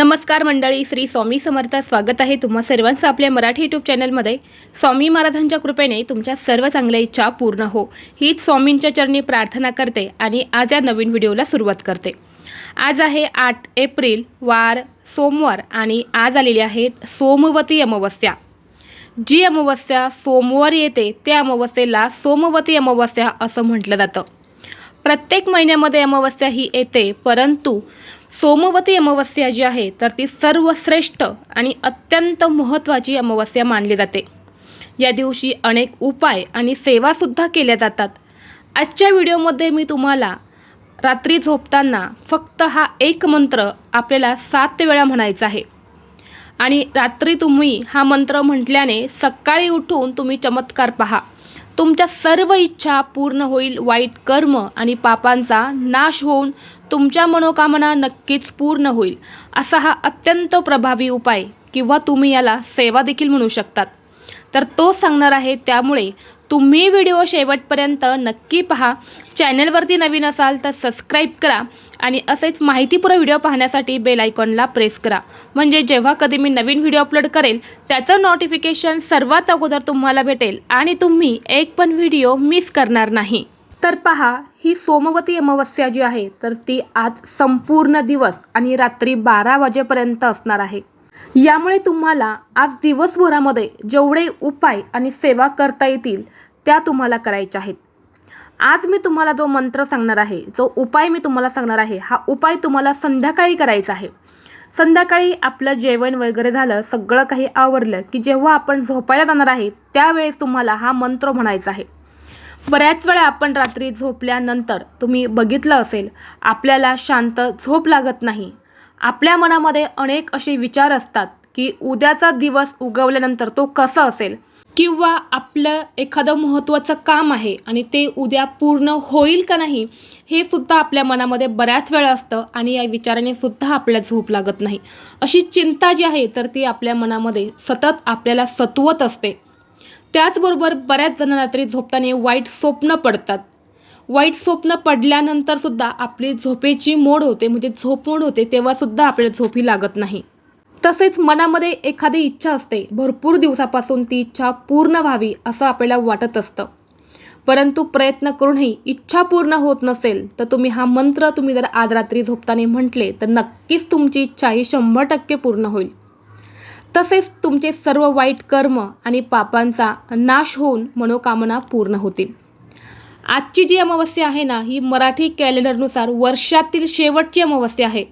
नमस्कार मंडळी श्री स्वामी समर्थ स्वागत आहे तुम्हा सर्वांचं आपल्या मराठी यूट्यूब चॅनलमध्ये. स्वामी महाराजांच्या कृपेने तुमच्या सर्व चांगल्या इच्छा पूर्ण हो. हीच स्वामींच्या चरणी प्रार्थना करते आणि आज या नवीन व्हिडिओला सुरुवात करते. आज आहे आठ एप्रिल वार सोमवार आणि आज आलेली आहेत सोमवती अमावस्या. जी अमावस्या सोमवार येते त्या अमावस्येला सोमवती अमावस्या असं म्हटलं जातं. प्रत्येक महिन्यामध्ये अमावस्या ही येते परंतु सोमवती अमावस्या जी आहे तर ती सर्वश्रेष्ठ आणि अत्यंत महत्त्वाची अमावस्या मानली जाते. या दिवशी अनेक उपाय आणि सेवासुद्धा केल्या जातात. आजच्या व्हिडिओमध्ये मी तुम्हाला रात्री झोपताना फक्त हा एक मंत्र आपल्याला सात वेळा म्हणायचा आहे. आणि रात्री तुम्ही हा मंत्र म्हटल्याने सकाळी उठून तुम्ही चमत्कार पहा. तुमच्या सर्व इच्छा पूर्ण होईल वाईट कर्म आणि पापांचा नाश होऊन तुमच्या मनोकामना नक्कीच पूर्ण होईल असा हा अत्यंत प्रभावी उपाय किंवा तुम्ही याला सेवा देखील म्हणू शकतात. तर तो सांगणार आहे त्यामुळे तुम्ही व्हिडिओ शेवटपर्यंत नक्की पहा. चॅनलवरती नवीन असाल तर सबस्क्राईब करा आणि असेच माहितीपूर्ण व्हिडिओ पाहण्यासाठी बेल आयकॉनला प्रेस करा. म्हणजे जेव्हा कधी मी नवीन व्हिडिओ अपलोड करेल त्याचं नोटिफिकेशन सर्वात अगोदर तुम्हाला भेटेल आणि तुम्ही एक पण व्हिडिओ मिस करणार नाही. तर पहा ही सोमवती अमावस्या जी आहे तर ती आज संपूर्ण दिवस आणि रात्री बारा वाजेपर्यंत असणार आहे. यामुळे तुम्हाला आज दिवसभरामध्ये जेवढे उपाय आणि सेवा करता येतील त्या तुम्हाला करायच्या आहेत. आज मी तुम्हाला जो मंत्र सांगणार आहे जो उपाय मी तुम्हाला सांगणार आहे हा उपाय तुम्हाला संध्याकाळी करायचा आहे. संध्याकाळी आपलं जेवण वगैरे झालं सगळं काही आवरलं की जेव्हा आपण झोपायला जाणार आहे त्यावेळेस तुम्हाला हा मंत्र म्हणायचा आहे. बऱ्याच वेळा आपण रात्री झोपल्यानंतर तुम्ही बघितलं असेल आपल्याला शांत झोप लागत नाही. आपल्या मनामध्ये अनेक असे विचार असतात की उद्याचा दिवस उगवल्यानंतर तो कसा असेल? किंवा आपलं एखादं महत्त्वाचं काम आहे आणि ते उद्या पूर्ण होईल का नाही हे सुद्धा आपल्या मनामध्ये बऱ्याच वेळा असतं आणि या विचाराने सुद्धा आपल्याला झोप लागत नाही. अशी चिंता जी आहे तर ती आपल्या मनामध्ये सतत आपल्याला सतवत असते. त्याचबरोबर बऱ्याच जणांना रात्री झोपताना वाईट स्वप्न पडतात. वाईट स्वप्न पडल्यानंतर सुद्धा आपली झोपेची मोड होते म्हणजे झोप मोड होते तेव्हा सुद्धा आपल्याला झोपी लागत नाही. तसेच मनामध्ये एखादी इच्छा असते भरपूर दिवसापासून ती इच्छा पूर्ण व्हावी असं आपल्याला वाटत असतं. परंतु प्रयत्न करूनही इच्छा पूर्ण होत नसेल तर तुम्ही हा मंत्र तुम्ही जर आज रात्री झोपताना म्हटले तर नक्कीच तुमची इच्छा ही शंभर टक्के पूर्ण होईल. तसेच तुमचे सर्व वाईट कर्म आणि पापांचा नाश होऊन मनोकामना पूर्ण होतील. आजची जी अमावस्या आहे ना ही मराठी कॅलेंडरनुसार वर्षातील शेवटची अमावस्या आहे.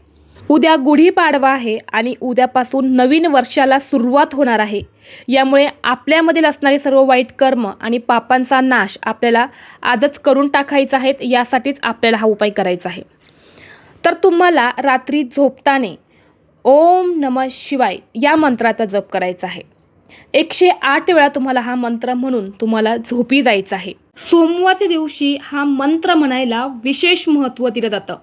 उद्या गुढीपाडवा आहे आणि उद्यापासून नवीन वर्षाला सुरुवात होणार आहे. यामुळे आपल्यामधील असणारे सर्व वाईट कर्म आणि पापांचा नाश आपल्याला आजच करून टाकायचा आहे यासाठीच आपल्याला हा उपाय करायचा आहे. तर तुम्हाला रात्री झोपताना ओम नम शिवाय या मंत्राचा जप करायचा आहे. एकशे आठ वेळा तुम्हाला हा मंत्र म्हणून तुम्हाला झोपी जायचं आहे. सोमवारच्या दिवशी हा मंत्र म्हणायला विशेष महत्त्व दिलं जातं.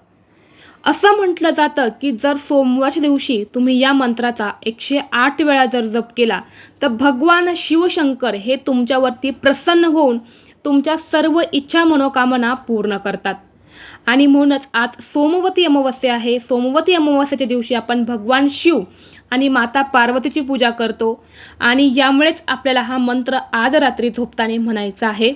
असं म्हटलं जातं की जर सोमवारच्या दिवशी तुम्ही या मंत्राचा एकशे आठ वेळा जर जप केला तर भगवान शिवशंकर हे तुमच्यावरती प्रसन्न होऊन तुमच्या सर्व इच्छा मनोकामना पूर्ण करतात. आणि म्हणूनच आज सोमवती अमावस्या आहे. सोमवती अमावस्याच्या दिवशी आपण भगवान शिव आणि माता पार्वतीची पूजा करतो. आणि यामुळेच आपल्याला हा मंत्र आज रात्री झोपताना म्हणायचा आहे.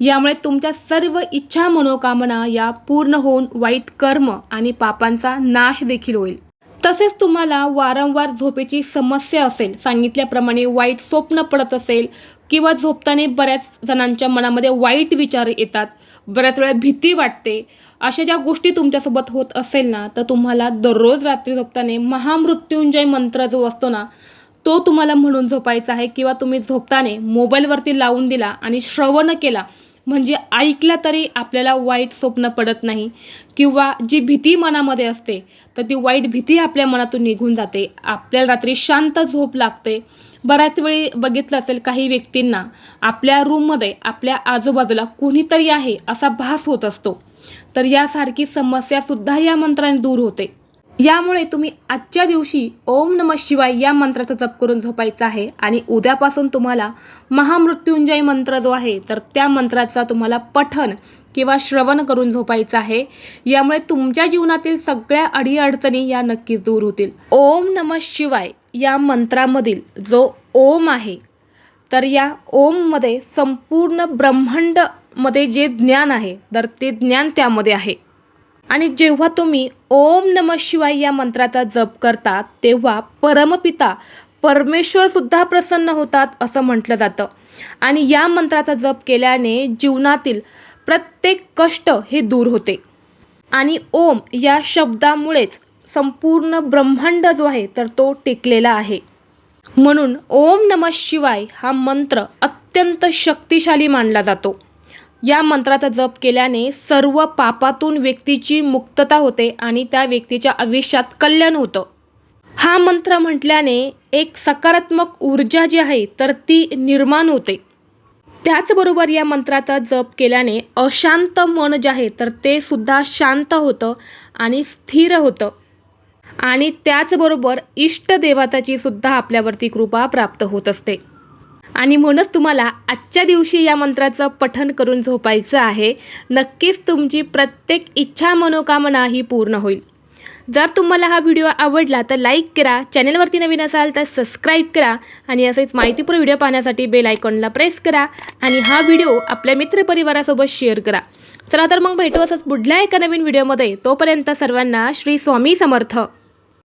यामुळे तुमच्या सर्व इच्छा मनोकामना या पूर्ण होऊन वाईट कर्म आणि पापांचा नाश देखील होईल. तसेच तुम्हाला वारंवार झोपेची समस्या असेल सांगितल्याप्रमाणे वाईट स्वप्न पडत असेल किंवा झोपताना बऱ्याच जणांच्या मनामध्ये वाईट विचार येतात बऱ्याच वेळा भीती वाटते अशा ज्या गोष्टी तुमच्यासोबत होत असेल ना तर तुम्हाला दररोज रात्री झोपताना महामृत्युंजय मंत्र जो असतो ना तो तुम्हाला म्हणून झोपायचा आहे किंवा तुम्ही झोपताना मोबाईलवरती लावून दिला आणि श्रवण केला म्हणजे ऐकला तरी आपल्याला वाईट स्वप्न पडत नाही. किंवा जी भीती मनामध्ये असते तर ती वाईट भीती आपल्या मनातून निघून जाते. आपल्याला रात्री शांत झोप लागते. बऱ्याच वेळी बघितलं असेल काही व्यक्तींना आपल्या रूममध्ये आपल्या आजूबाजूला कोणीतरी आहे असा भास होत असतो. तर यासारखी समस्यासुद्धा या मंत्राने दूर होते. यामुळे तुम्ही आजच्या दिवशी ओम नम शिवाय या मंत्राचा जप करून झोपायचा आहे आणि उद्यापासून तुम्हाला महामृत्युंजय मंत्र जो आहे तर त्या मंत्राचा तुम्हाला पठन किंवा श्रवण करून झोपायचं आहे. यामुळे तुमच्या जीवनातील सगळ्या अडीअडचणी या नक्कीच दूर होतील. ओम नम शिवाय या मंत्रामधील जो ओम आहे तर या ओममध्ये संपूर्ण ब्रह्मांडमध्ये जे ज्ञान आहे तर ते ज्ञान त्यामध्ये आहे. आणि जेव्हा तुम्ही ओम नम शिवाय या मंत्राचा जप करता तेव्हा परमपिता परमेश्वरसुद्धा प्रसन्न होतात असं म्हटलं जातं. आणि या मंत्राचा जप केल्याने जीवनातील प्रत्येक कष्ट हे दूर होते. आणि ओम या शब्दामुळेच संपूर्ण ब्रह्मांड जो आहे तर तो टिकलेला आहे. म्हणून ओम नम शिवाय हा मंत्र अत्यंत शक्तिशाली मानला जातो. या मंत्राचा जप केल्याने सर्व पापातून व्यक्तीची मुक्तता होते आणि त्या व्यक्तीच्या आयुष्यात कल्याण होतं. हा मंत्र म्हटल्याने एक सकारात्मक ऊर्जा जी आहे तर ती निर्माण होते. त्याचबरोबर या मंत्राचा जप केल्याने अशांत मन जे आहे तर ते सुद्धा शांत होतं आणि स्थिर होतं. आणि त्याचबरोबर इष्टदेवताची सुद्धा आपल्यावरती कृपा प्राप्त होत असते. आणि म्हणूनच तुम्हाला आजच्या दिवशी या मंत्राचं पठन करून झोपायचं आहे. नक्कीच तुमची प्रत्येक इच्छा मनोकामना ही पूर्ण होईल. जर तुम्हाला हा व्हिडिओ आवडला तर लाईक करा चॅनलवरती नवीन असाल तर सबस्क्राईब करा आणि असेच माहितीपूर्ण व्हिडिओ पाहण्यासाठी बेल आयकॉनला प्रेस करा आणि हा व्हिडिओ आपल्या मित्रपरिवारासोबत शेअर करा. चला तर मग भेटू असंच पुढल्या एका नवीन व्हिडिओमध्ये. तोपर्यंत सर्वांना श्री स्वामी समर्थ.